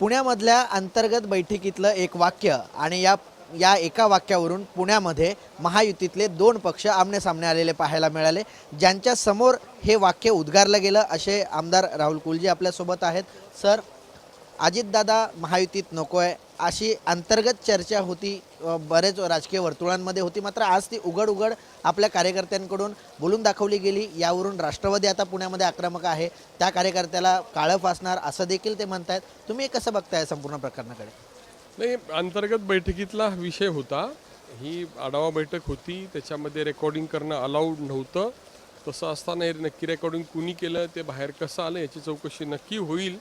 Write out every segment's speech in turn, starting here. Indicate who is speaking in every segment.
Speaker 1: पुण्यामधल्या अंतर्गत बैठकीतलं एक वाक्य आणि या या एका वाक्यावरून पुण्यामध्ये महायुतीतले दोन पक्ष आमनेसामने आलेले पाहायला मिळाले. ज्यांच्या समोर हे वाक्य उद्गारलं गेलं असे आमदार राहुल कुलजी आपल्यासोबत आहेत. सर अजितदादा महायुतीत नको आहे अशी अंतर्गत चर्चा होती बरेच राजकीय वर्तुळांमध्ये होती. मात्र आज ती उघड उघड आपल्या कार्यकर्त्यांकडून बोलून दाखवली गेली. यावरून राष्ट्रवादी आता पुण्यामध्ये आक्रमक आहे. त्या कार्यकर्त्याला काळं फासणार असं देखील ते म्हणतायत. तुम्ही कसं बघताय संपूर्ण प्रकरणाकडे?
Speaker 2: नाही अंतर्गत बैठकीतला विषय होता. ही आढावा बैठक होती. त्याच्यामध्ये रेकॉर्डिंग करणं अलाउड नव्हतं. तसं असताना हे नक्की रेकॉर्डिंग कुणी केलं ते बाहेर कसं आलं याची चौकशी नक्की होईल.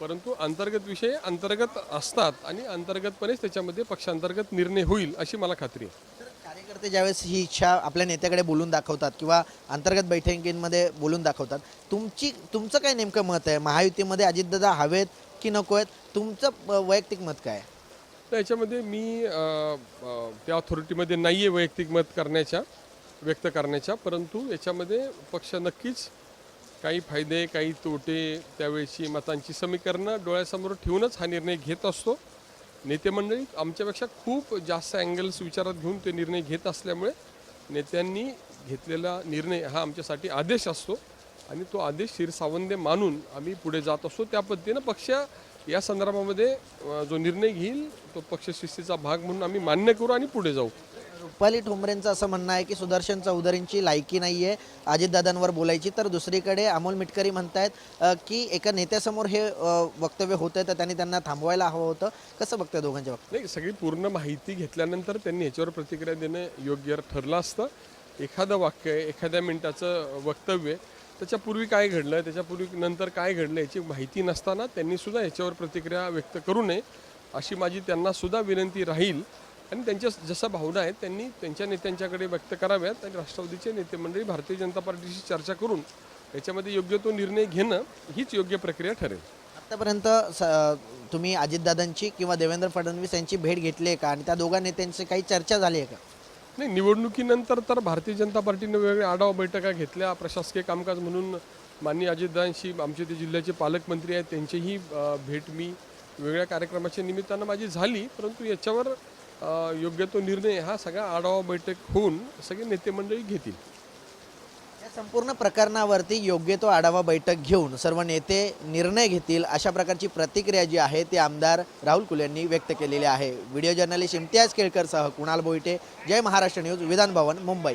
Speaker 2: परंतु अंतर्गत विषय अंतर्गत असतात आणि अंतर्गतपणेच त्याच्यामध्ये पक्षांतर्गत निर्णय होईल अशी मला खात्री आहे.
Speaker 1: कार्यकर्ते ज्यावेळेस ही इच्छा आपल्या नेत्याकडे बोलून दाखवतात किंवा अंतर्गत बैठकींमध्ये बोलून दाखवतात तुमची तुमचं काय नेमकं मत आहे? महायुतीमध्ये अजितदादा हवेत की नको आहेत? तुमचं वैयक्तिक मत काय आहे?
Speaker 2: तर याच्यामध्ये मी अ, अ, त्या ऑथॉरिटीमध्ये नाही आहे वैयक्तिक मत करण्याच्या व्यक्त करण्याच्या परंतु याच्यामध्ये पक्ष नक्कीच काही फायदे काही तोटे त्यावेळेची मतांची समीकरणं डोळ्यासमोर ठेवूनच हा निर्णय घेत असतो. नेते मंडळी आमच्यापेक्षा खूप जास्त अँगल्स विचारात घेऊन ते निर्णय घेत असल्यामुळे नेत्यांनी घेतलेला निर्णय हा आमच्यासाठी आदेश असतो आणि तो आदेश शिरसावंदे मानून आम्ही पुढे जात असतो. त्या पद्धतीनं पक्ष या संदर्भामध्ये जो निर्णय घेईल तो पक्षशिस्तीचा भाग म्हणून आम्ही मान्य करू आणि पुढे जाऊ.
Speaker 1: रुपाली ठोंबरेंचं असं म्हणणं आहे की सुदर्शन चौधरींची लायकी नाही आहे अजितदादांवर बोलायची. तर दुसरीकडे अमोल मिटकरी म्हणतायत आहेत की एका नेत्यासमोर हे वक्तव्य वक्तव्य होतं तर त्यांनी त्यांना थांबवायला हवं होतं. कसं बघतंय दोघांच्या बाबतीत?
Speaker 2: नाही सगळी पूर्ण माहिती घेतल्यानंतर त्यांनी ह्याच्यावर प्रतिक्रिया देणं योग्य ठरलं असतं. एखादं वाक्य आहे एखाद्या मिनिटाचं वक्तव्य आहे, त्याच्यापूर्वी काय घडलं त्याच्यापूर्वी नंतर काय घडलं याची माहिती नसताना त्यांनी सुद्धा याच्यावर प्रतिक्रिया व्यक्त करू नये अशी माझी त्यांना सुद्धा विनंती राहील. आणि त्यांच्या जशा भावना आहेत त्यांनी त्यांच्या नेत्यांच्याकडे व्यक्त कराव्यात आणि राष्ट्रवादीचे नेते मंडळी भारतीय जनता पार्टीशी चर्चा करून याच्यामध्ये योग्य तो निर्णय घेणं हीच योग्य प्रक्रिया ठरेल.
Speaker 1: आतापर्यंत स- तुम्ही अजितदादांची किंवा देवेंद्र फडणवीस यांची भेट घेतली आहे का? आणि त्या दोघा नेत्यांची काही चर्चा झाली आहे का?
Speaker 2: नाही निवडणुकीनंतर तर भारतीय जनता पार्टीने वेगवेगळ्या आढावा बैठका घेतल्या. प्रशासकीय कामकाज म्हणून माननीय अजितदादांशी आमचे ते जिल्ह्याचे पालकमंत्री आहेत त्यांचीही भेट मी वेगळ्या कार्यक्रमाच्या निमित्तानं माझी झाली परंतु याच्यावर योग्य तो निर्णय हा सगळा आढावा बैठक होऊन सगळे नेते मंडळी घेतील.
Speaker 1: या संपूर्ण प्रकरणावरती योग्य तो आढावा बैठक घेऊन सर्व नेते निर्णय घेतील अशा प्रकारची प्रतिक्रिया जी आहे ती आमदार राहुल कुल यांनी व्यक्त केलेली आहे. व्हिडिओ जर्नलिस्ट इम्तियाज केळकरसह कुणाल बोईटे जय महाराष्ट्र न्यूज विधान भवन मुंबई.